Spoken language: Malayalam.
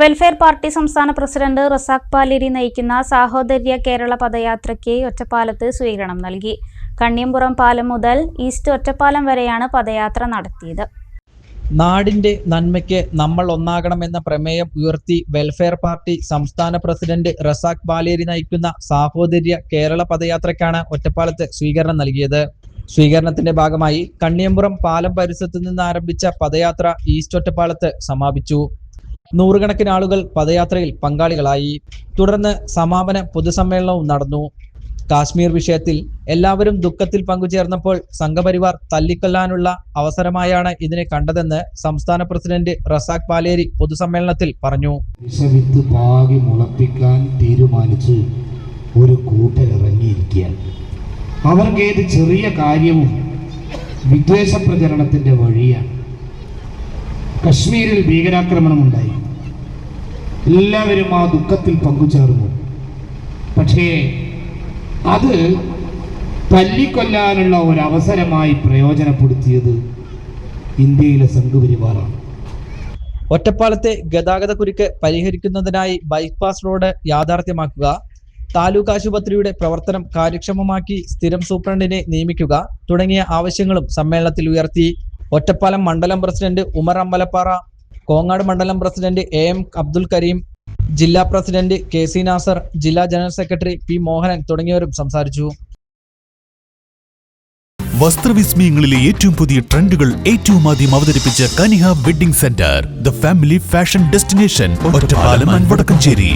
വെൽഫെയർ പാർട്ടി സംസ്ഥാന പ്രസിഡന്റ് റസാഖ് പാലേരി നയിക്കുന്ന സാഹോദര്യ കേരള പദയാത്രയ്ക്ക് ഒറ്റപ്പാലത്ത് സ്വീകരണം നൽകി. കണ്ണിയമ്പുറം പാലം മുതൽ ഈസ്റ്റ് ഒറ്റപ്പാലം വരെയാണ് പദയാത്ര നടത്തിയത്. നാടിന്റെ നന്മയ്ക്ക് നമ്മൾ ഒന്നാകണം എന്ന പ്രമേയം ഉയർത്തി വെൽഫെയർ പാർട്ടി സംസ്ഥാന പ്രസിഡന്റ് റസാഖ് പാലേരി നയിക്കുന്ന സാഹോദര്യ കേരള പദയാത്രയ്ക്കാണ് ഒറ്റപ്പാലത്ത് സ്വീകരണം നൽകിയത്. സ്വീകരണത്തിന്റെ ഭാഗമായി കണ്ണിയമ്പുറം പാലം പരിസരത്ത് നിന്ന് ആരംഭിച്ച പദയാത്ര ഈസ്റ്റ് ഒറ്റപ്പാലത്ത് സമാപിച്ചു. നൂറുകണക്കിന് ആളുകൾ പദയാത്രയിൽ പങ്കാളികളായി. തുടർന്ന് സമാപന പൊതുസമ്മേളനവും നടന്നു. കാശ്മീർ വിഷയത്തിൽ എല്ലാവരും ദുഃഖത്തിൽ പങ്കുചേർന്നപ്പോൾ സംഘപരിവാർ തല്ലിക്കൊല്ലാനുള്ള അവസരമായാണ് ഇതിനെ കണ്ടതെന്ന് സംസ്ഥാന പ്രസിഡന്റ് റസാഖ് പാലേരി പൊതുസമ്മേളനത്തിൽ പറഞ്ഞു. വിഷവിത്ത് പാകി മുളപ്പിക്കാൻ തീരുമാനിച്ച് ഒരു കൂട്ടരിറങ്ങിയിരിക്കുകയാണ് അവർക്ക് ഏത് ചെറിയ കാര്യവും വിദ്വേഷ പ്രചരണത്തിന്റെ വഴിയാണ്. കശ്മീരിൽ ഭീകരാക്രമണം ഉണ്ടായി എല്ലാവരും ആ ദുഃഖത്തിൽ പങ്കുചേർന്നു. പക്ഷേ അത് തല്ലിക്കൊല്ലാനുള്ള ഒരവസരമായി പ്രയോജനപ്പെടുത്തിയത് ഇന്ത്യയിലെ സംഘപരിവാറാണ്. ഒറ്റപ്പാലത്തെ ഗതാഗത കുരുക്ക് പരിഹരിക്കുന്നതിനായി ബൈപ്പാസ് റോഡ് യാഥാർത്ഥ്യമാക്കുക താലൂക്ക് ആശുപത്രിയുടെ പ്രവർത്തനം കാര്യക്ഷമമാക്കി സ്ഥിരം സൂപ്രണ്ടിനെ നിയമിക്കുക തുടങ്ങിയ ആവശ്യങ്ങളും സമ്മേളനത്തിൽ ഉയർത്തി. ഒറ്റപ്പാലം മണ്ഡലം പ്രസിഡന്റ് ഉമർ അമ്പലപ്പാറ കോങ്ങാട് മണ്ഡലം president A M Abdul Kareem ജില്ലാ പ്രസിഡന്റ് കെ സി നാസർ ജില്ലാ ജനറൽ സെക്രട്ടറി പി മോഹനൻ തുടങ്ങിയവരും സംസാരിച്ചു. വസ്ത്രവിസ്മയങ്ങളിലെ ഏറ്റവും പുതിയ ട്രെൻഡുകൾ ഏറ്റവും ആദ്യം അവതരിപ്പിച്ച Kaniha wedding centre the family fashion destination Ottapalam Vadakkanchery.